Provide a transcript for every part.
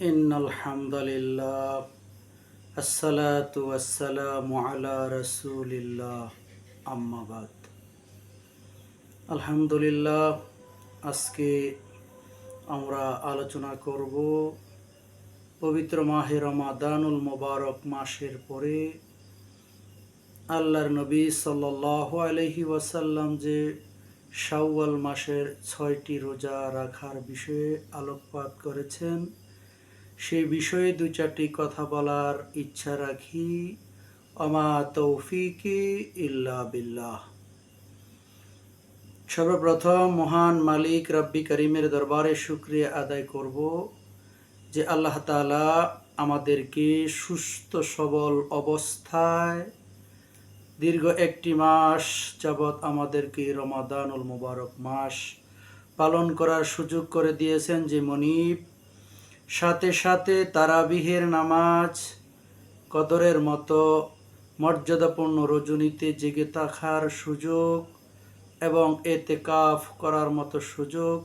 إن الحمد لله الصلاة والسلام على رسول الله أما بعد আলহামদুলিল্লাহ আজকে আমরা আলোচনা করব পবিত্র মাহে রমাদানুল মোবারক মাসের পরে আল্লাহর নবী সাল্লাহ আলহি ওয়াসাল্লাম যে শাওয়াল মাসের ছয়টি রোজা রাখার বিষয়ে আলোকপাত করেছেন সেই বিষয়ে দু চারটি কথা বলার ইচ্ছা রাখি। অমা তৌফিকি ইল্লা বিল্লাহ। সর্বপ্রথম মহান মালিক রব্বি করিমের দরবারে শুক্রিয়া আদায় করব যে আল্লাহ তালা আমাদেরকে সুস্থ, সবল অবস্থায় দীর্ঘ একটি মাস যাবৎ আমাদেরকে রমাদানুল মুবারক মাস পালন করার সুযোগ করে দিয়েছেন যে মনিব সাথে সাথে তারাবিহের নামাজ, কদরের মতো মর্যাদাপূর্ণ রজনীতে জেগে থাকার সুযোগ এবং এতে কাফ করার মতো সুযোগ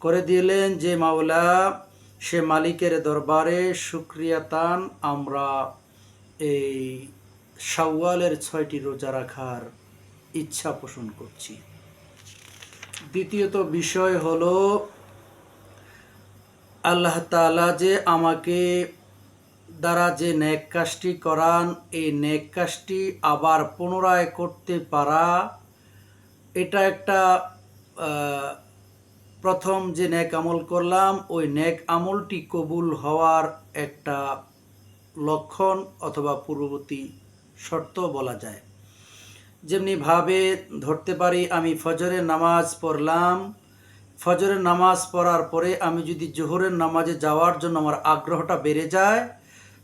করে দিলেন যে মাওলা, সে মালিকের দরবারে সুক্রিয়া তান আমরা এই সাওয়ালের ছয়টি রোজা রাখার ইচ্ছা পোষণ করছি। দ্বিতীয়ত বিষয় হলো আল্লাহ তালা যে আমাকে দ্বারা যে নেক কাজটি করান, এই নেক কাজটি আবার পুনরায় করতে পারা, এটা একটা প্রথম যে নেক আমল করলাম, ওই নেক আমলটি কবুল হওয়ার একটা লক্ষণ অথবা পূর্ববর্তী শর্ত বলা যায়। যেমনি ভাবে ধরতে পারি, আমি ফজরের নামাজ পড়লাম ফজরের নামাজ পড়ার পরে আমি যদি জোহরের নামাজে যাওয়ার জন্য আমার আগ্রহটা বেড়ে যায়,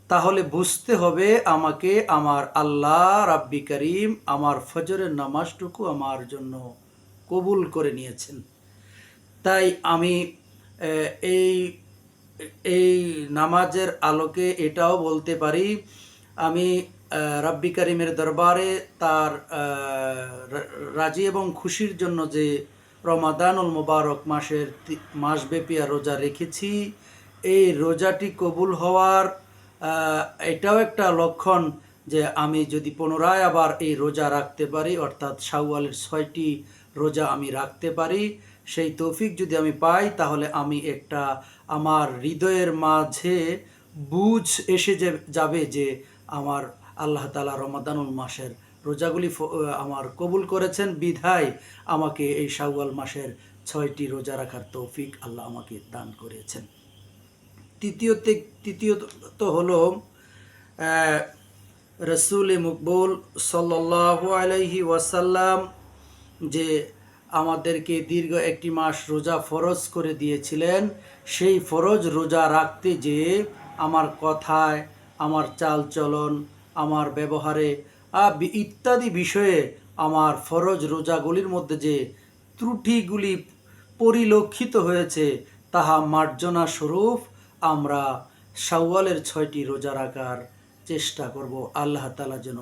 তাহলে বুঝতে হবে আমাকে আমার আল্লাহ রাব্বি করিম আমার ফজরের নামাজটুকু আমার জন্য কবুল করে নিয়েছেন। তাই আমি এই এই নামাজের আলোকে এটাও বলতে পারি, আমি রাব্বি করিমের দরবারে তার রাজি এবং খুশির জন্য যে রমাদানুল মোবারক মাসের মাসব্যাপী রোজা রেখেছি। এই রোজাটি কবুল হওয়ার এটাও একটা লক্ষণ যে আমি যদি পুনরায় আবার এই রোজা রাখতে পারি, অর্থাৎ শাওয়ালের ছয়টি রোজা আমি রাখতে পারি, সেই তৌফিক যদি আমি পাই, তাহলে আমি একটা আমার হৃদয়ের মাঝে বুঝ এসে যাবে যে আমার আল্লাহ তালা রমাদানুল মাসের রোজাগুলি আমার কবুল করেছেন। বিধায় আমাকে এই শাওয়াল মাসের ছয়টি রোজা রাখার তৌফিক আল্লাহ আমাকে দান করেছেন। তৃতীয়তে, তৃতীয়ত হলো রসুল মকবুল সাল্লাহ আলহি ওয়াসাল্লাম যে আমাদেরকে দীর্ঘ একটি মাস রোজা ফরজ করে দিয়েছিলেন, সেই ফরজ রোজা রাখতে যে আমার কথায়, আমার চালচলন, আমার ব্যবহারে ইত্যাদি বিষয়ে আমার ফরজ রোজাগুলির মধ্যে যে ত্রুটিগুলি পরিলক্ষিত হয়েছে, তাহা মার্জনা স্বরূপ আমরা শাওয়ালের ছয়টি রোজা রাখার চেষ্টা করব আল্লাহ তালা যেন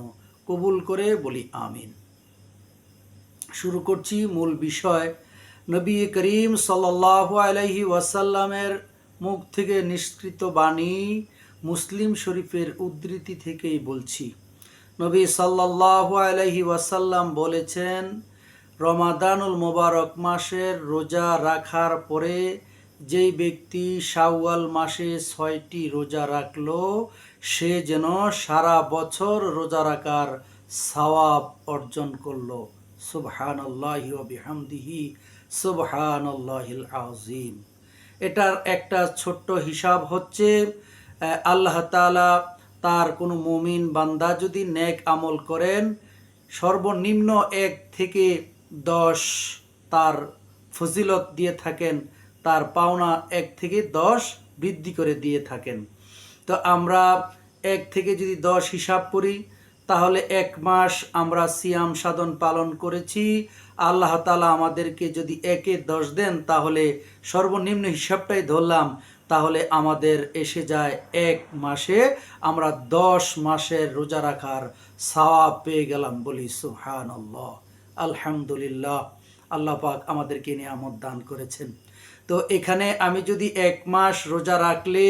কবুল করে বলি, আমিন। শুরু করছি মূল বিষয়। নবী করিম সাল্লাহ আলহি ওয়াসাল্লামের মুখ থেকে নিষ্কৃত বাণী মুসলিম শরীফের উদ্ধৃতি থেকেই বলছি। নবী সাল্লাহ আলহি ওয়াসাল্লাম বলেছেন, রমাদানুল মোবারক মাসের রোজা রাখার পরে যেই ব্যক্তি শাওয়াল মাসে ছয়টি রোজা রাখল, সে যেন সারা বছর রোজা রাখার সওয়াব অর্জন করল। সুবহান আল্লাহি বিহামদিহি সুবহান আজিম এটার একটা ছোট্ট হিসাব হচ্ছে আল্লাহ তালা তার কোনো মুমিন বান্দা যদি নেক আমল করেন, সর্বনিম্ন এক থেকে দশ তার ফজিলত দিয়ে থাকেন, তার পাওনা এক থেকে দশ বৃদ্ধি করে দিয়ে থাকেন। তো আমরা এক থেকে যদি দশ হিসাব করি, তাহলে এক মাস আমরা সিয়াম সাধন পালন করেছি। আল্লাহ তালা আমাদেরকে যদি একে দশ দেন, তাহলে সর্বনিম্ন হিসাবটাই ধরলাম তাহলে আমাদের এসে যায় এক মাসে। আমরা দশ মাসের রোজা রাখার সাওয়াব পেয়ে গেলাম বলি সুহান আল্লাহ আলহামদুলিল্লাহ, আল্লাহ পাক আমাদেরকে নিয়ামত দান করেছেন। তো এখানে আমি যদি এক মাস রোজা রাখলে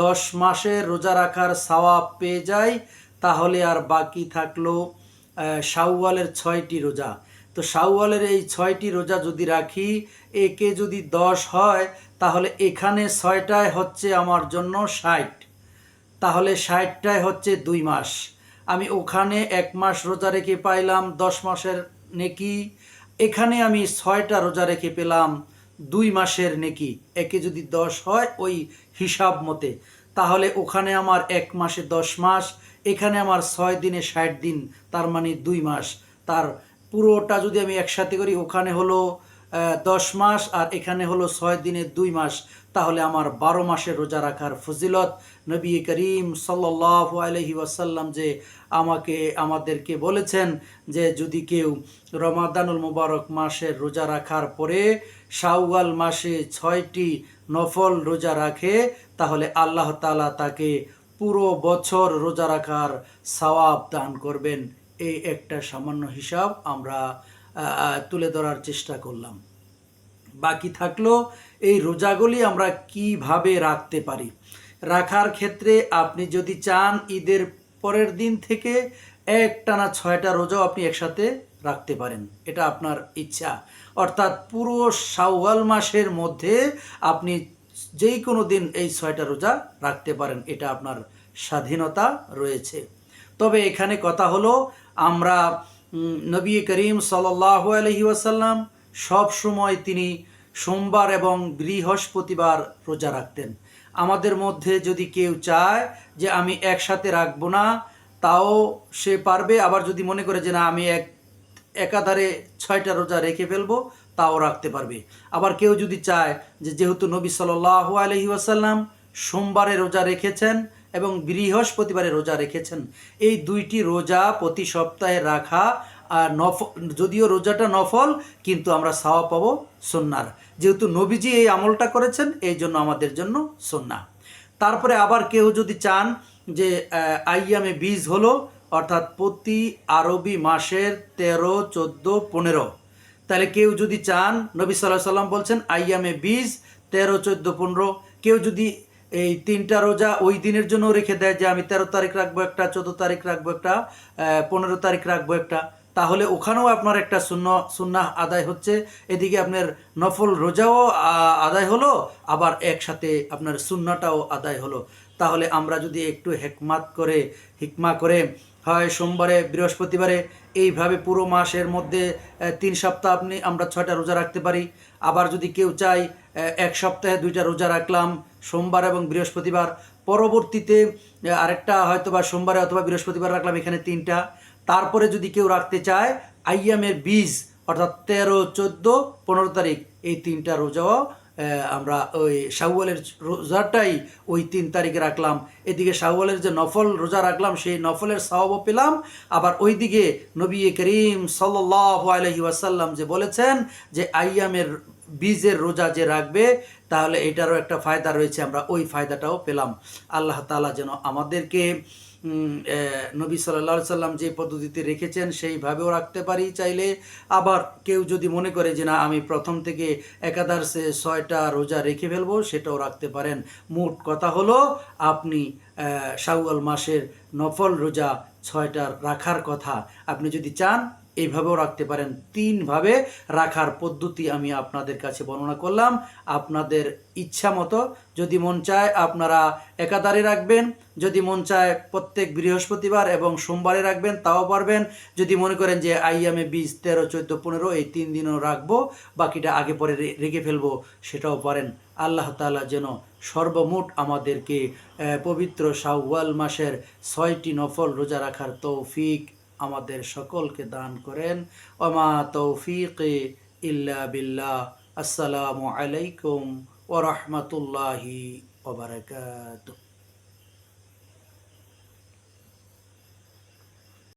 দশ মাসের রোজা রাখার সওয়াব পেয়ে যাই, তাহলে আর বাকি থাকল শাওয়ালের ছয়টি রোজা। তো শাওয়ালের এই ছয়টি রোজা যদি রাখি, একে যদি দশ হয়, তাহলে এখানে ছয়টায় হচ্ছে আমার জন্য ষাট। তাহলে ষাটটায় হচ্ছে দুই মাস। আমি ওখানে এক মাস রোজা রেখে পাইলাম, দশ মাসের নেকি। এখানে আমি ছয়টা রোজা রেখে পেলাম, দুই মাসের নেকি। একে যদি দশ হয়, ওই হিসাব মতে। তাহলে ওখানে আমার এক মাসে দশ মাস, এখানে আমার ছয় দিনে ষাট দিন, তার মানে দুই মাস। তার পুরোটা যদি আমি একসাথে করি, ওখানে হলো দশ মাস আর এখানে হলো ছয় দিনে দুই মাস, তাহলে আমার বারো মাসে রোজা রাখার ফজিলত। নবী করিম সাল্লাহ আলহি ওয়াসাল্লাম যে আমাকে, আমাদেরকে বলেছেন যে যদি কেউ রমাদানুল মুবারক মাসের রোজা রাখার পরে শাওয়াল মাসে ছয়টি নফল রোজা রাখে, তাহলে আল্লাহ তাআলা তাকে পুরো বছর রোজা রাখার সওয়াব দান করবেন। এই একটা সামান্য হিসাব আমরা তুলে ধরার চেষ্টা করলাম। বাকি থাকল এই রোজাগুলি আমরা কীভাবে রাখতে পারি? রাখার ক্ষেত্রে আপনি যদি চান, ঈদের পরের দিন থেকে একটানা ছয়টা রোজাও আপনি একসাথে রাখতে পারেন। এটা আপনার ইচ্ছা। অর্থাৎ পুরো শাওয়াল মাসের মধ্যে আপনি যেই কোনো দিন এই ছয়টা রোজা রাখতে পারেন। এটা আপনার স্বাধীনতা রয়েছে। তবে এখানে কথা হলো, আমরা নবী করিম সাল্লাহ আলহি ওয়াসাল্লাম সব সময় তিনি সোমবার এবং বৃহস্পতিবার রোজা রাখতেন। আমাদের মধ্যে যদি কেউ চায় যে আমি একসাথে রাখব না, তাও সে পারবে। আবার যদি মনে করে যে না, আমি এক, একাধারে ছয়টা রোজা রেখে ফেলব, তাও রাখতে পারবে। আবার কেউ যদি চায় যে যেহেতু নবী সাল্লাহ আলহি ওয়াসাল্লাম সোমবারে রোজা রেখেছেন এবং বৃহস্পতিবারে রোজা রেখেছেন। এই দুইটি রোজা প্রতি সপ্তাহে রাখা আর নফ, যদিও রোজাটা নফল, কিন্তু আমরা সাওয়া পাবো সন্ন্যার যেহেতু নবীজি এই আমলটা করেছেন, এই জন্য আমাদের জন্য সন্না তারপরে আবার কেউ যদি চান যে আইয়ামে বীজ হলো, অর্থাৎ প্রতি আরবি মাসের তেরো, চোদ্দ, পনেরো। তাহলে কেউ যদি চান, নবী সাল্লাহ সাল্লাম বলছেন, আইয়ামে বীজ তেরো, চোদ্দ, পনেরো। কেউ যদি এই তিনটা রোজা ওই দিনের জন্য রেখে দেয় যে আমি তেরো তারিখ রাখব একটা, চোদ্দ তারিখ রাখব একটা পনেরো তারিখ রাখব একটা। তাহলে ওখানেও আপনার একটা শূন্য সুন্না আদায় হচ্ছে। এদিকে আপনার নফল রোজাও আদায় হলো, আবার একসাথে আপনার সুন্নাটাও আদায় হলো। তাহলে আমরা যদি একটু হেকমাত করে, হিকমা করে, হয় সোমবারে, বৃহস্পতিবারে, এইভাবে পুরো মাসের মধ্যে তিন সপ্তাহ আপনি, আমরা ছয়টা রোজা রাখতে পারি। আবার যদি কেউ চাই এক সপ্তাহে দুইটা রোজা রাখলাম, সোমবার এবং বৃহস্পতিবার, পরবর্তীতে আরেকটা হয়তো বা সোমবারে অথবা বৃহস্পতিবার রাখলাম, এখানে তিনটা। তারপরে যদি কেউ রাখতে চায়, আইয়ামের বীজ, অর্থাৎ তেরো, চোদ্দ, পনেরো তারিখ, এই তিনটা রোজাও আমরা ওই শাওয়ালের রোজাটাই ওই তিন তারিখে রাখলাম। এদিকে শাওয়ালের যে নফল রোজা রাখলাম, সেই নফলের সওয়াবও পেলাম। আবার ওইদিকে নবী করিম সাল্লাহ আলহি ওয়াসাল্লাম যে বলেছেন যে, আইয়ামের বীজের রোজা যে রাখবে, তাহলে এটারও একটা ফায়দা রয়েছে, আমরা ওই ফায়দাটাও পেলাম। আল্লাহ তালা যেন আমাদেরকে নবী সাল্লা সাল্লাম যে পদ্ধতিতে রেখেছেন, সেইভাবেও রাখতে পারি। চাইলে আবার কেউ যদি মনে করে যে, না, আমি প্রথম থেকে একাদশে ছয়টা রোজা রেখে ফেলব সেটাও রাখতে পারেন। মোট কথা হলো, আপনি শাওয়াল মাসের নফল রোজা ছয়টার রাখার কথা। আপনি যদি চান এইভাবেও রাখতে পারেন। তিনভাবে রাখার পদ্ধতি আমি আপনাদের কাছে বর্ণনা করলাম। আপনাদের ইচ্ছা মতো যদি মন চায় আপনারা একাধারে রাখবেন। যদি মন চায় প্রত্যেক বৃহস্পতিবার এবং সোমবারে রাখবেন, তাও পারবেন। যদি মনে করেন যে আইয়ামে বিশ তেরো, চোদ্দ, পনেরো, এই তিন দিনও রাখব, বাকিটা আগে পরে রেখে ফেলব, সেটাও পারেন। আল্লাহ তাআলা যেন সর্বমোট আমাদেরকে পবিত্র শাওয়াল মাসের ছয়টি নফল রোজা রাখার তৌফিক আমাদের সকলকে দান করেন। ওমা তৌফিক ইল্লা বিল্লাহ। আসসালামু আলাইকুম ওরহমতুল্লাহি ওবরাকাতুহ